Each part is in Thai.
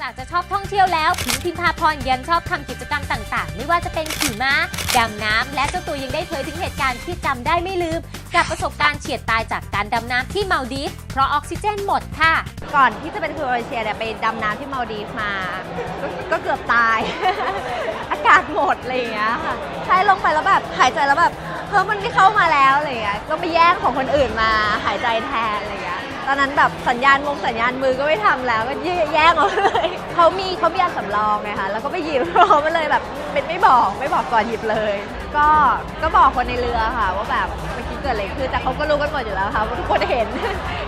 จากจะชอบท่องเที่ยวแล้วพิงพิมพาพรยังชอบทำกิจกรรมต่างๆ ไม่ว่าจะเป็นขี่ม้าดำน้ำและเจ้าตัวยังได้เผยถึงเหตุการณ์ที่จำได้ไม่ลืม กับประสบการณ์เฉียดตายจากการดำน้ำที่มาลดีฟเพราะออกซิเจนหมดค่ะ ก่อนที่จะเป็นครูโรเชียเนี่ยไปดำน้ำที่มาลดีฟมาก็ก็เกือบตาย อากาศหมดอะไรอย่างเงี้ยค่ะใช่ลงไปแล้วแบบหายใจแล้วแบบเฮ้ยมันไม่เข้ามาแล้วอะไรอย่างเงี้ยก็ไปแย่งของคนอื่นมาหายใจแทนอะไรอย่างเงี้ย ตอนนั้นแบบสัญญาณมงสัญญาณมือก็ไม่ทำแล้วก็แย่งเอาเลยเขามีเขามีอันสำรองไงคะแล้วก็ไปหยิบเรามาเลยแบบเป็นไม่บอกไม่บอกก่อนหยิบเลย ก็ก็บอกคนในเรือค่ะ ว่าแบบเมื่อกี้เกิดอะไรขึ้นแต่เขาก็รู้กันหมดอยู่แล้วค่ะว่าทุกคนเห็น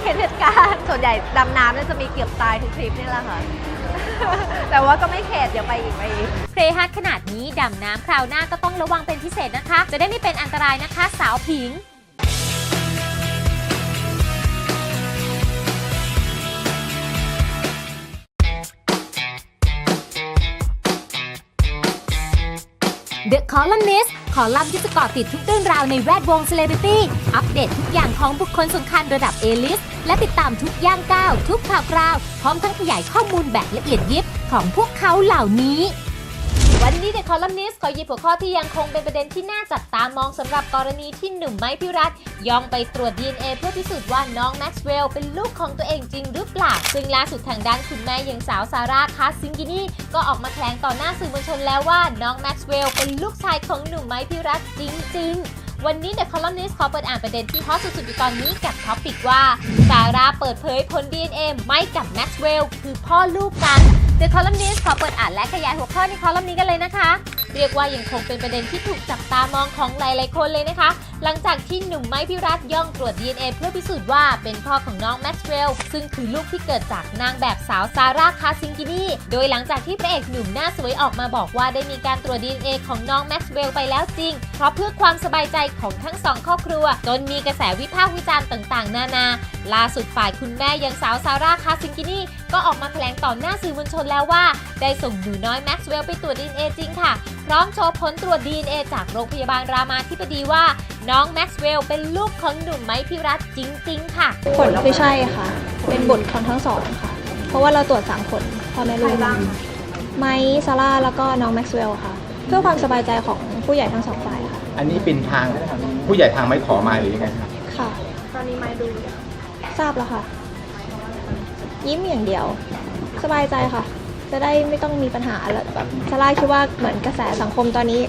เห็นเหตุการณ์ส่วนใหญ่ดำน้ำเนี่ยจะมีเกือบตายทุกทริปนี่แหละค่ะ แต่ว่าก็ไม่เข็ดเดี๋ยวไปอีกไปอีก เพลฮาร์ดขนาดนี้ดำน้ำคราวหน้าก็ต้องระวังเป็นพิเศษนะคะ จะได้ไม่เป็นอันตรายนะคะ สาวผิง The Columnist ขอลัมน์ที่จะเกาะติดทุกเรื่องราวในแวดวงเซเลบริตี้ อัปเดตทุกอย่างของบุคคลสำคัญระดับ A-list และติดตามทุกย่างก้าว ทุกข่าวคราว พร้อมทั้งขยายข้อมูลแบบละเอียดยิบของพวกเขาเหล่านี้ วันนี้ The Columnist ขอหยิบหัวข้อที่ยังคงเป็นประเด็นที่น่าจับตามองสำหรับกรณีที่หนุ่มไม้พิรัตย่องไปตรวจ DNA เพื่อพิสูจน์ว่าน้องแม็กซ์เวลล์เป็นลูกของตัวเองจริงหรือเปล่า ซึ่งล่าสุดทางด้านคุณแม่ยังสาวซาร่าคาสซิงกินี่ก็ออกมาแถลงต่อหน้าสื่อมวลชนแล้วว่าน้องแม็กซ์เวลล์เป็นลูกชายของหนุ่มไม้พิรัตจริง ๆ วันนี้เดอะคอลัมนิสต์ขอเปิดอ่านประเด็นที่ฮอตสุดๆอยู่ตอนนี้กับท็อปิกว่าซาร่าเปิดเผยผล DNA ไม่กับแม็กซ์เวลล์คือพ่อลูกกัน The Columnist ขอเปิดอ่านและขยายหัวข้อในคอลัมน์นี้กันเลยนะคะ เรียกว่ายังคงเป็นประเด็นที่ถูกจับตามองของหลายๆคนเลยนะคะ หลังจากที่หนุ่มไม้พิรัตย่องตรวจ DNA เพื่อพิสูจน์ว่าเป็นพ่อของน้องแม็กซ์เวลล์ซึ่งคือลูกที่เกิดจากนางแบบสาวซาร่าคาซิงกินีโดยหลังจากที่พระเอกหนุ่มหน้าสวยออกมาบอกว่าได้มีการตรวจ DNA ของน้องแม็กซ์เวลล์ไปแล้วจริง เพราะเพื่อความสบายใจของทั้งสองครอบครัว จนมีกระแสวิพากษ์วิจารณ์ต่างๆ นานา ล่าสุดฝ่ายคุณแม่ยังสาวซาร่าคาซิงกินีก็ออกมาแถลงต่อหน้าสื่อมวลชนแล้วว่า ได้ส่งหนูน้อยแม็กซ์เวลล์ไปตรวจ DNA จริงค่ะ พร้อมโชว์ผลตรวจ DNA จากโรงพยาบาลรามาธิบดีว่าน้องแม็กซ์เวลล์เป็นลูกของหนุ่มไม้พิรัตจริง ๆ ค่ะ ผลคือใช่ค่ะ เป็นบุตรของทั้งสองค่ะ เพราะว่าเราตรวจสามคนพ่อแม่ลูกไมค์ซาร่าแล้วก็น้องแม็กซ์เวลล์ค่ะ เพื่อความสบายใจของผู้ใหญ่ทั้งสองฝ่ายค่ะอันนี้เป็นทางผู้ใหญ่ทางไม่ขอมาหรือยังไงครับค่ะ ตอนนี้ไมดูทราบแล้วค่ะ ยิ้มอย่างเดียว สบายใจค่ะ จะได้ไม่ต้องมีปัญหาแล้วแบบซาร่าคิดว่าเหมือนกระแสสังคมตอนนี้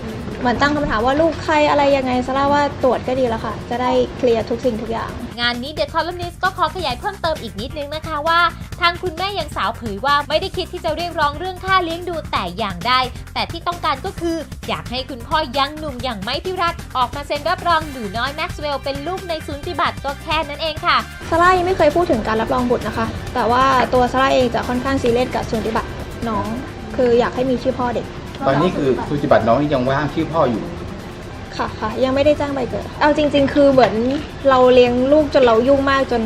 เหมือนตั้งคำถามว่าลูกใครอะไรยังไงซาร่าว่าตรวจก็ดีแล้วค่ะ จะได้เคลียร์ทุกสิ่งทุกอย่าง งานนี้ The Columnist ก็ขอขยายเพิ่มเติมอีกนิดนึงนะคะว่า ทางคุณแม่ยังสาวเผยว่าไม่ได้คิดที่จะเรียกร้องเรื่องค่าเลี้ยงดูแต่อย่างใดแต่ที่ต้องการก็คือ อยากให้คุณพ่อยังหนุ่มอย่างไม้พิรัตออกมาเซ็นรับรองหนูน้อยแม็กซ์เวลล์เป็นลูกในศูนย์ปฏิบัติก็แค่นั้นเองค่ะซาร่ายังไม่เคยพูดถึงการรับรองบุตรนะคะ แต่ว่าตัวซาร่าเองจะค่อนข้างซีเรียสกับสูติบัตรน้อง คืออยากให้มีชื่อพ่อเด็ก ตอนนี้คือสุจิบัตรน้องยังว่างชื่อพ่ออยู่ ค่ะค่ะยังไม่ได้จ้างใบเกิด เอาจริง ๆ คือเหมือนเราเลี้ยงลูกจนเรายุ่งมากจน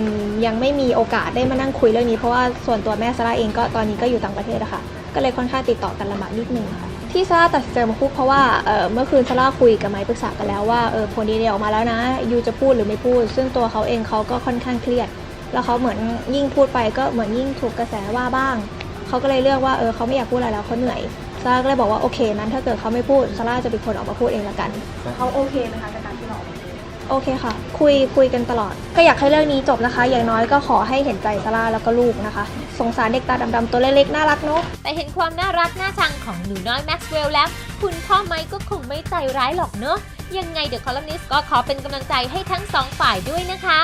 ยังไม่มีโอกาสได้มานั่งคุยเรื่องนี้ เพราะว่าส่วนตัวแม่ซาร่าเองก็ตอนนี้ก็อยู่ต่างประเทศอะค่ะ ก็เลยค่อนข้างติดต่อกันลำบากนิดนึงค่ะที่ซาร่าตัดสินใจมาพูดเพราะว่าเอ่อเมื่อคืนซาร่าคุยกับไม้ปรึกษากันแล้วว่าเออผลดีเดออกมาแล้วนะยูจะพูดหรือไม่พูด ซึ่งตัวเขาเองเขาก็ค่อนข้างเครียด แล้วเขาเหมือนยิ่งพูดไปก็เหมือนยิ่งถูกกระแสว่าบ้าง เขาก็เลยเลือกว่าเออเขาไม่อยากพูดอะไรแล้วเขาเหนื่อย ซาร่าก็เลยบอกว่าโอเคนั้นถ้าเกิดเขาไม่พูดซาร่าจะเป็นคนออกมาพูดเองละกัน เขาโอเคไหมคะกับการที่เราโอเคค่ะ คุยคุยกันตลอด ก็อยากให้เรื่องนี้จบนะคะ อย่างน้อยก็ขอให้เห็นใจซาร่าแล้วก็ลูกนะคะ สงสารเด็กตาดำๆตัวเล็กๆ น่ารักเนาะแต่เห็นความน่ารักน่าชังของหนูน้อยแม็กซ์เวลล์แล้ว คุณพ่อไม้ก็คงไม่ใจร้ายหรอกเนอะยังไง The Columnist ก็ขอเป็นกำลังใจให้ทั้งสองฝ่ายด้วยนะคะ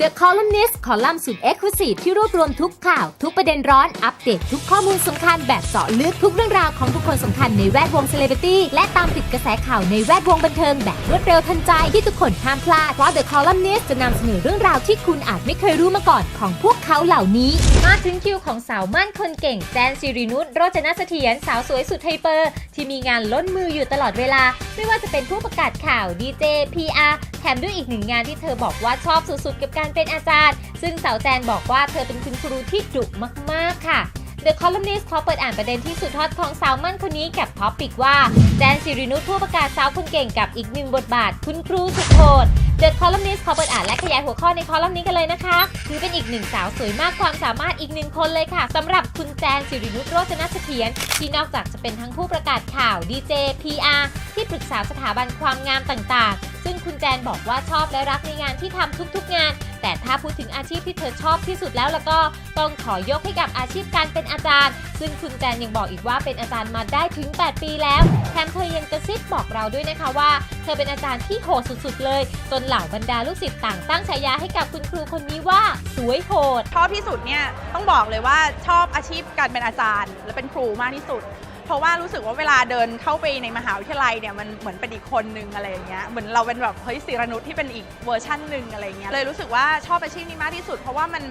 The Columnist คอลัมน์สุด Exclusive ที่รวบรวมทุกข่าว ทุกประเด็นร้อน อัปเดตทุกข้อมูลสำคัญแบบเจาะลึกทุกเรื่องราวของบุคคลสำคัญในแวดวงเซเลบริตี้และตามติดกระแสข่าวในแวดวงบันเทิงแบบรวดเร็วทันใจที่ทุกคนห้ามพลาด เพราะ The Columnist จะนำเสนอเรื่องราวที่คุณอาจไม่เคยรู้มาก่อนของพวกเขาเหล่านี้ มาถึงคิวของสาวมั่นคนเก่งแจนซิรินุชโรจนเสถียรสาวสวยสุดไฮเปอร์ ที่มีงานล้นมืออยู่ตลอดเวลา ไม่ว่าจะเป็นผู้ประกาศข่าวดีเจ PR แถมด้วยอีกหนึ่งงานที่เธอบอกว่าชอบสุดๆ กับการเป็นอาจารย์ ซึ่งสาวแจนบอกว่าเธอเป็นคุณครูที่ดุมากๆค่ะ The Columnist ขอเปิดอ่านประเด็นที่สุดฮอตของสาวมั่นคนนี้กับท็อปิกว่า แจนสิรินุชผู้ประกาศสาวคนเก่งกับอีกหนึ่งบทบาท คุณครูสุดโหด The Columnist ขอเปิดอ่านและขยายหัวข้อในคอลัมน์นี้กันเลยนะคะ ถือเป็นอีกหนึ่งสาวสวยมากความสามารถอีกหนึ่งคนเลยค่ะสำหรับคุณแจนสิรินุชโรจนเสถียรที่นอกจากจะเป็นทั้งผู้ประกาศข่าวดีเจ PR ที่ปรึกษาสถาบันความงามต่างๆ ซึ่งคุณแจนบอกว่าชอบและรักในงานที่ทำทุกๆงาน แต่ถ้าพูดถึงอาชีพที่เธอชอบที่สุดแล้วแล้วก็ต้องขอยกให้กับอาชีพการเป็นอาจารย์ ซึ่งคุณแจนยังบอกอีกว่าเป็นอาจารย์มาได้ถึง 8 ปีแล้ว แถมเธอยังกระซิบบอกเราด้วยนะคะว่า เธอเป็นอาจารย์ที่โหดสุดๆ เลย จนเหล่าบรรดาลูกศิษย์ต่างตั้งฉายาให้กับคุณครูคนนี้ว่า สวยโหด ชอบที่สุดเนี่ยต้องบอกเลยว่าชอบอาชีพการเป็นอาจารย์ และเป็นครูมากที่สุด เพราะว่ารู้สึกว่าเวลาเดินเข้าไปในมหาวิทยาลัยเนี่ยมันเหมือนเป็นอีกคนนึงอะไรอย่างเงี้ยเหมือนเราเป็นแบบเฮ้ยศิรนุชที่เป็นอีกเวอร์ชั่นหนึ่งอะไรอย่างเงี้ยเลยรู้สึกว่าชอบอาชีพนี้มากที่สุด เพราะว่ามัน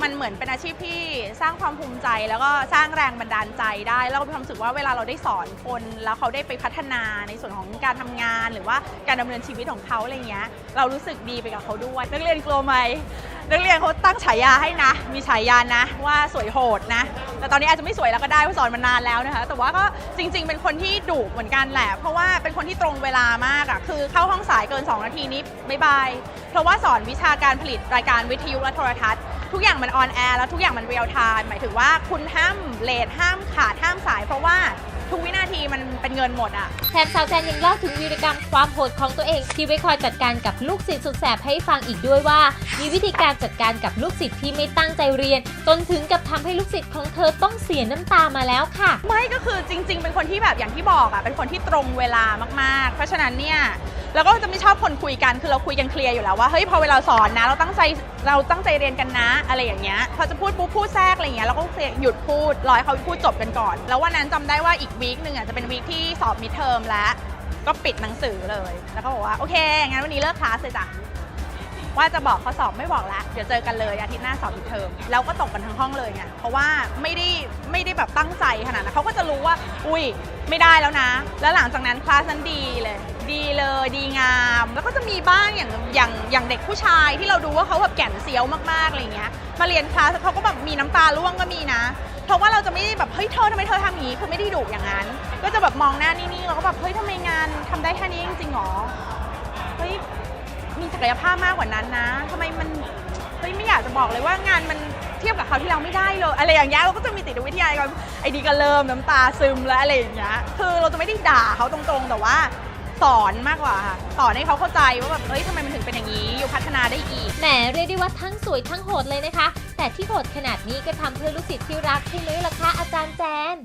มันเหมือนเป็นอาชีพที่สร้างความภูมิใจ แล้วก็สร้างแรงบันดาลใจได้ แล้วก็มีความรู้สึกว่าเวลาเราได้สอนคน แล้วเขาได้ไปพัฒนาในส่วนของการทำงาน หรือว่าการดำเนินชีวิตของเขาอะไรเงี้ยเรารู้สึกดีไปกับเขาด้วยนักเรียนกลัวไหมนักเรียนเขาตั้งฉายาให้นะ มีฉายานะ ว่าสวยโหดนะ แต่ตอนนี้อาจจะไม่สวยแล้วก็ได้เพราะสอนมานานแล้วนะคะ แต่ว่าก็จริง ๆ เป็นคนที่ดุเหมือนกันแหละ เพราะว่าเป็นคนที่ตรงเวลามากอะคือเข้าห้องสายเกิน 2 นาทีนี้บ๊ายบาย เพราะว่าสอนวิชาการผลิตรายการวิทยุและโทรทัศน์ ทุกอย่างมันออนแอร์แล้วทุกอย่างมันเรียลไทม์หมายถึงว่าคุณห้ามเลทห้ามขาดห้ามสาย เพราะว่าทุกวินาทีมันเป็นเงินหมดอะแถมสาวแจนยังเล่าถึงวีรกรรมความโหดของตัวเอง ที่ไว้คอยจัดการกับลูกศิษย์สุดแสบให้ฟังอีกด้วยว่า มีวิธีการจัดการกับลูกศิษย์ที่ไม่ตั้งใจเรียน จนถึงกับทำให้ลูกศิษย์ของเธอต้องเสียน้ำตามาแล้วค่ะ ไม่ก็คือจริง ๆ เป็นคนที่แบบอย่างที่บอกอะเป็นคนที่ตรงเวลามากๆ เพราะฉะนั้นเนี่ย ล้วก็จะไม่ชอบคนคุยกันคือเราคุยกันเคลียร์อยู่แล้วว่าเฮ้ยพอเวลาสอนนะ เราตั้งใจเราตั้งใจเรียนกันนะ อะไรอย่างเงี้ยพอจะพูดปุ๊บพูดแทรกอะไรอย่างเงี้ยเราก็หยุดพูดรอให้เขาพูดจบกันก่อน แล้ววันนั้นจำได้ว่าอีกวีคหนึ่งอะจะเป็นวีคที่สอบมิดเทอมแล้วก็ปิดหนังสือเลย แล้วก็บอกว่าโอเคงั้นวันนี้เลิกคลาสเลยจ้ะ ว่าจะบอกข้อสอบไม่บอกแล้วเดี๋ยวเจอกันเลยอาทิตย์หน้าสอบมิดเทอมแล้วก็ตกกันทั้งห้องเลยไงเพราะว่าไม่ได้ไม่ได้แบบตั้งใจขนาดนั้นเขาก็จะรู้ว่า อุ้ยไม่ได้แล้วนะ แล้วหลังจากนั้นคลาสนั้นดีเลย ดีเลยดีงาม แล้วก็จะมีบ้างอย่างอย่างอย่างเด็กผู้ชายที่เราดูว่าเขาแบบแก่นเซียวมากๆอะไรเงี้ยมาเรียนคลาสเขาก็แบบมีน้ำตาร่วงก็มีนะ เพราะว่าเราจะไม่ได้แบบเฮ้ยเธอทำไมเธอทำอย่างนี้คือไม่ได้ดุอย่างนั้น ก็จะแบบมองหน้านี่ๆเราก็แบบเฮ้ยทำไมงานทำได้แค่นี้จริงๆหรอ มีศักยภาพมากกว่านั้นนะทำไมมันเฮ้ยไม่อยากจะบอกเลยว่างานมันเทียบกับเขาที่เราไม่ได้เลยอะไรอย่างเงี้ยเราก็จะมีติดวิทยากันไอ้ดีก็เริ่มน้ำตาซึมแล้วอะไรอย่างเงี้ยคือเราจะไม่ได้ด่าเขาตรงๆ แต่ว่าสอนมากกว่าค่ะสอนให้เขาเข้าใจว่าแบบเฮ้ยทำไมมันถึงเป็นอย่างนี้ อยู่พัฒนาได้อีก แหมเรียกได้ว่าทั้งสวยทั้งโหดเลยนะคะ แต่ที่โหดขนาดนี้ก็ทำเพื่อลูกศิษย์ที่รักใช่ไหมล่ะคะอาจารย์แจน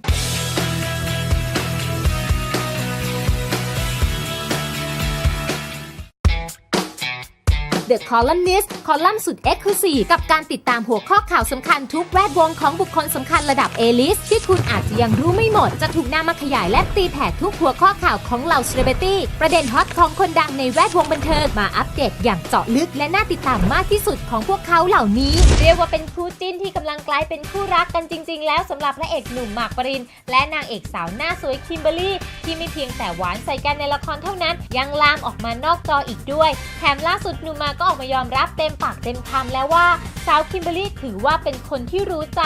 The Columnist คอลัมน์สุด Exclusive กับการติดตามหัวข้อข่าวสำคัญทุกแวดวงของบุคคลสำคัญระดับ A-list ที่คุณอาจจะยังรู้ไม่หมด จะถูกนำมาขยายและตีแผ่ทุกหัวข้อข่าวของเหล่าเซเลบริตี้ประเด็นฮอตของคนดังในแวดวงบันเทิงมาอัปเดตอย่างเจาะลึก และน่าติดตามมากที่สุดของพวกเขาเหล่านี้ เรียกว่าเป็นคู่จิ้นที่กำลังกลายเป็นคู่รักกันจริง ๆ แล้วสำหรับพระเอกหนุ่มหมากปรินและนางเอกสาวหน้าสวยคิมเบอรรี่ที่ไม่เพียงแต่หวานใส่กันในละครเท่านั้น ยังลามออกมานอกจออีกด้วย แถมล่าสุดหนุ่มหมากก็ออกมายอมรับเต็มปากเต็มคำแล้วว่าสาวคิมเบอรี่ถือว่าเป็นคนที่รู้ใจ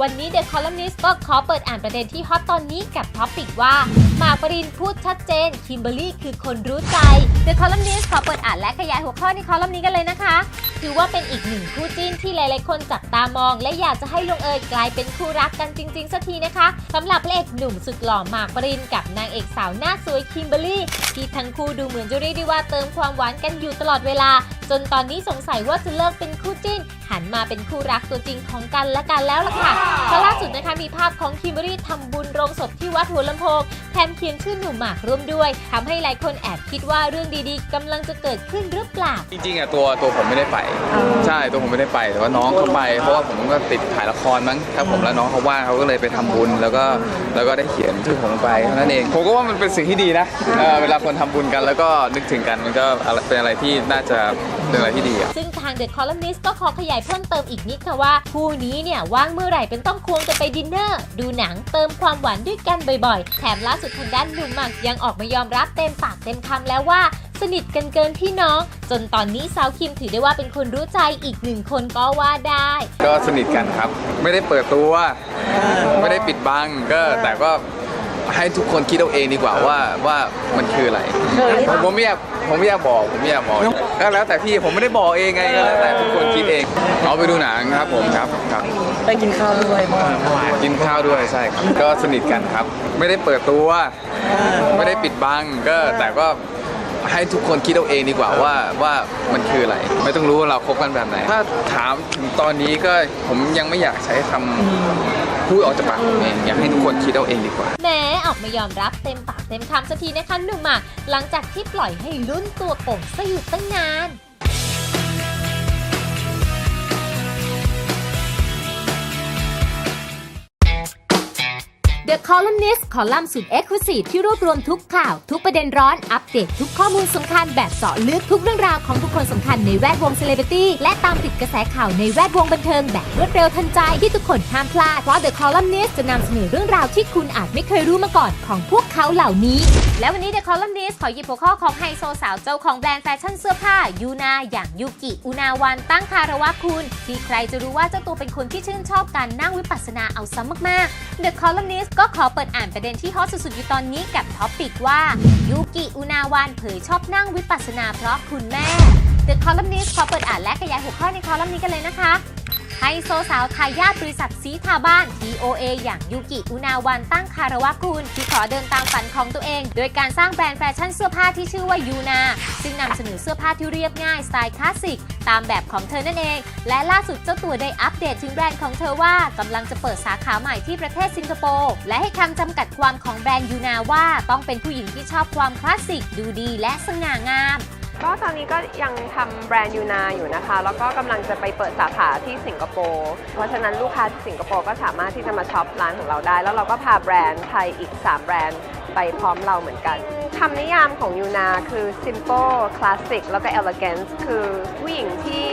วันนี้เดอะคอลัมนิสก็ขอเปิดอ่านประเด็นที่ฮอตตอนนี้กับท็อปิกว่าหมากปรินพูดชัดเจนคิมเบอรี่คือคนรู้ใจเดอะคอลัมนิสขอเปิดอ่านและขยายหัวข้อในคอลัมน์นี้กันเลยนะคะ ถือว่าเป็นอีกหนึ่งคู่จิ้นที่หลายๆคนจับตามอง และอยากจะให้ลงเอยกลายเป็นคู่รักกันจริงๆสักทีนะคะสำหรับพระเอกหนุ่มสุดหล่อหมากปรินกับนางเอกสาวหน้าสวยคิมเบอรรี่ที่ทั้งคู่ดูเหมือนจะเรียกได้ว่าเติมความหวานกันอยู่ตลอดเวลา จนตอนนี้สงสัยว่าจะเลิกเป็นคู่จิ้น หันมาเป็นคู่รักตัวจริงของกันและกันแล้วล่ะค่ะเพราะล่าสุดนะคะมีภาพของคิมเบอรรี่ทำบุญโรงศพที่วัดหัวลำโพงแถมเขียนชื่อหนุ่มหมากร่วมด้วยทำให้หลายคนแอบคิดว่าเรื่องดีๆกำลังจะเกิดขึ้นหรือเปล่าจริงๆอะตัวตัวผมไม่ได้ไปใช่ตัวผมไม่ได้ไปแต่ว่าน้องเขาไป เพราะว่าผมก็ติดถ่ายละครมั้งครับผมแล้วน้องเขาว่างเขาก็เลยไปทำบุญ แล้วก็แล้วก็ได้เขียนชื่อผมลงไปเท่านั้นเองผมก็ว่ามันเป็นสิ่งที่ดีนะเออเวลาคนทำบุญกันแล้วก็นึกถึงกันมันก็อะไรเป็นอะไรที่น่าจะเป็นอะไรที่ดีอะซึ่งทาง The Columnist ก็ขอขยายเพิ่มเติมอีกนิดค่ะว่า คู่นี้เนี่ยว่างเมื่อไหร่เป็นต้องควงกันไปดินเนอร์ ดูหนังเติมความหวานด้วยกันบ่อยๆ แถมล่าสุดทางด้านหนุ่มหมากยังออกมายอมรับเต็มปากเต็มคำแล้วว่า สนิทกันเกินพี่น้อง จนตอนนี้สาวคิมถือได้ว่าเป็นคนรู้ใจอีกหนึ่งคนก็ว่าได้ ก็สนิทกันครับ ไม่ได้เปิดตัว ไม่ได้ปิดบังก็แต่ก็ให้ทุกคนคิดเอาเองดีกว่าว่าว่ามันคืออะไร ผมผมไม่อยากผผมไม่อยากบอกผมไม่อยากบอกก็แล้วแต่พี่ผมไม่ได้บอกเองไงก็แล้วแต่ทุกคนคิดเองเอาไปดูหนังครับผมครับครับได้กินข้าวด้วยเมื่อวานกินข้าวด้วยใช่ครับก็สนิทกันครับ ไม่ได้เปิดตัว ไม่ได้ปิดบังก็แต่ก็ ให้ทุกคนคิดเอาเองดีกว่าว่าว่ามันคืออะไร ไม่ต้องรู้ว่าเราคบกันแบบไหน ถ้าถามถึงตอนนี้ก็ผมยังไม่อยากใช้คำพูดออกจากปากผมเองอยากให้ทุกคนคิดเอาเองดีกว่า แหม้ออกมายอมรับเต็มปากเต็มคำสักทีนะคะหนุ่มหมากหลังจากที่ปล่อยให้ลุ้นตัวโป่งซะอยู่ตั้งนาน The Columnist คอลัมน์สุดเอ็กซ์คลูซีฟที่รวบรวมทุกข่าว ทุกประเด็นร้อน อัปเดตทุกข้อมูลสำคัญแบบเจาะลึกทุกเรื่องราวของบุคคลสำคัญในแวดวงเซเลบริตี้และตามติดกระแสข่าวในแวดวงบันเทิงแบบรวดเร็วทันใจที่ทุกคนห้ามพลาด เพราะ The Columnist จะนำเสนอเรื่องราวที่คุณอาจไม่เคยรู้มาก่อนของพวกเขาเหล่านี้ และวันนี้ The Columnist ขอหยิบหัวข้อของไฮโซสาวเจ้าของแบรนด์แฟชั่นเสื้อผ้ายูนาอย่างยูกิอุนาวันตั้งคารวะคุณ ที่ใครจะรู้ว่าเจ้าตัวเป็นคนที่ชื่นชอบการนั่งวิปัสสนาเอาซ้ำมากๆ The Columnist ก็ขอเปิดอ่านประเด็นที่ฮอตสุดๆอยู่ตอนนี้กับท็อปปิกว่า ยูกิอุนาวานเผยชอบนั่งวิปัสสนาเพราะคุณแม่ The Columnist ขอเปิดอ่านและขยายหัวข้อในคอลัมน์นี้กันเลยนะคะ ไฮโซสาวทายาทบริษัทสีทาบ้าน TOA อย่างยูกิอุนาวันตั้งคารวะกุลที่ขอเดินตามฝันของตัวเอง โดยการสร้างแบรนด์แฟชั่นเสื้อผ้าที่ชื่อว่ายูนา ซึ่งนำเสนอเสื้อผ้าที่เรียบง่ายสไตล์คลาสสิก ตามแบบของเธอนั่นเอง และล่าสุดเจ้าตัวได้อัปเดตถึงแบรนด์ของเธอว่ากำลังจะเปิดสาขาใหม่ที่ประเทศสิงคโปร์และให้คำจำกัดความของแบรนด์ยูนาว่า ต้องเป็นผู้หญิงที่ชอบความคลาสสิก ดูดีและสง่างาม ก็ตอนนี้ก็ยังทำแบรนด์ยูนาอยู่นะคะ แล้วก็กำลังจะไปเปิดสาขาที่สิงคโปร์เพราะฉะนั้นลูกค้าสิงคโปร์ก็สามารถที่จะมาช็อปร้านของเราได้ แล้วเราก็พาแบรนด์ไทยอีก 3 แบรนด์ไปพร้อมเราเหมือนกันคำนิยามของยูนาคือ simple classic แล้วก็ elegance คือผู้หญิงที่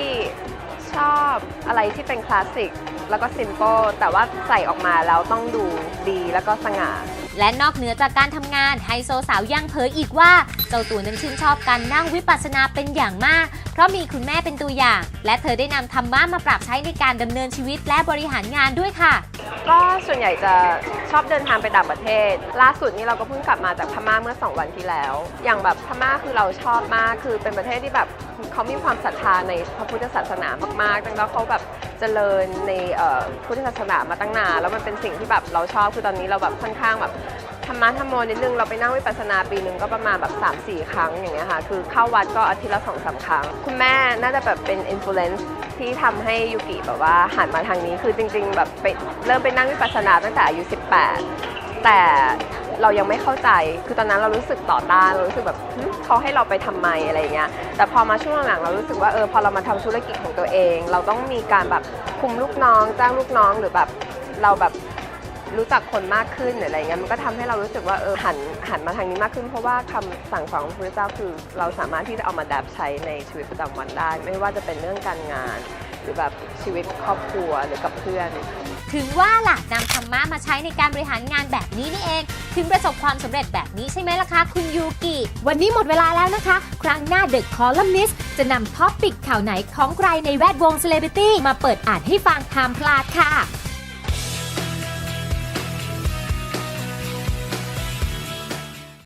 ชอบอะไรที่เป็นคลาสสิกแล้วก็ simple แต่ว่าใส่ออกมาแล้วต้องดูดีแล้วก็สง่า และนอกเหนือจากการทำงานไฮโซสาวยังเผยอีกว่า เจ้าตัวนั้นชื่นชอบการนั่งวิปัสสนาเป็นอย่างมาก เพราะมีคุณแม่เป็นตัวอย่าง และเธอได้นำธรรมะมาปรับใช้ในการดำเนินชีวิตและบริหารงานด้วยค่ะ ก็ส่วนใหญ่จะชอบเดินทางไปต่างประเทศ ล่าสุดนี้เราก็เพิ่งกลับมาจากพม่าเมื่อ 2 วันที่แล้ว อย่างแบบพม่าคือเราชอบมากคือเป็นประเทศที่แบบเขามีความศรัทธาในพระพุทธศาสนามากๆดังนั้นเขาแบบ เจริญในพุทธศาสนามาตั้งนานแล้วมันเป็นสิ่งที่แบบเราชอบคือตอนนี้เราแบบค่อนข้างแบบธรรมะธรรมโมนิดนึงเราไปนั่งวิปัสสนาปีหนึ่งก็ประมาณแบบ3-4 ครั้งอย่างเงี้ยค่ะคือเข้าวัดก็อาทิตย์ละสองสามครั้ง คุณแม่น่าจะแบบเป็นอินฟลูเอนซ์ที่ทำให้ยูกิแบบว่าหันมาทางนี้คือจริง ๆ แบบไปเริ่มไปนั่งวิปัสสนาตั้งแต่อายุ18 แต่ เรายังไม่เข้าใจ คือตอนนั้นเรารู้สึกต่อต้านเรารู้สึกแบบเขาให้เราไปทำไมอะไรเงี้ย แต่พอมาช่วงหลังๆเรารู้สึกว่าเออพอเรามาทำธุรกิจของตัวเอง เราต้องมีการแบบคุมลูกน้องจ้างลูกน้องหรือแบบเราแบบรู้จักคนมากขึ้นหรืออะไรเงี้ยมันก็ทำให้เรารู้สึกว่าเออหันหันมาทางนี้มากขึ้น เพราะว่าคำสั่งสอนของพระเจ้าคือ เราสามารถที่จะเอามาดับใช้ในชีวิตประจำวันได้ ไม่ว่าจะเป็นเรื่องการงาน รือแบบชีวิตครอบครัวหรือกับเพื่อน ถึงว่าล่ะนำธรรมะมาใช้ในการบริหารงานแบบนี้นี่เอง ถึงประสบความสำเร็จแบบนี้ใช่ไหมล่ะคะคุณยูกิ วันนี้หมดเวลาแล้วนะคะ ครั้งหน้าเด็กคอลัมนิสจะนำท็อปปิกข่าวไหนของใครในแวดวงเซเลบริตี้มาเปิดอ่านให้ฟังห้ามพลาดค่ะ